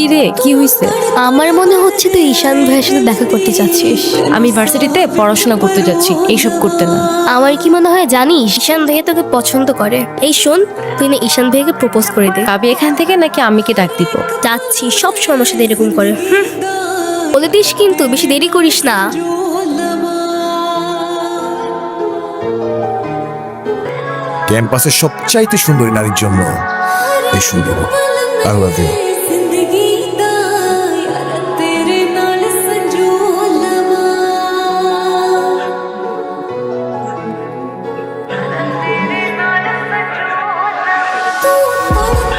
কি রে? কি হইছে? আমার মনে হচ্ছে তুই ঈশান ভাইয়ের সাথে দেখা করতে চাচ্ছিস আমি ভার্সিটিতে পড়াশোনা করতে যাচ্ছি এইসব করতে না। আমার কি মনে হয় জানিস ঈশান ভাইয়া তোকে পছন্দ করে। এই শোন তুই না ঈশান ভাইয়াকে প্রপোজ করে দে। পাবি এখান থেকে নাকি আমি কি ডাক দিব? যাচ্ছি সব সময় এরকম করে হুম। বলে দিস কিন্তু বেশি দেরি করিস না। ক্যাম্পাসের সবচাইতে সুন্দরী নারীর জন্য এই সুন্দর আই লাভ ইউ Oh.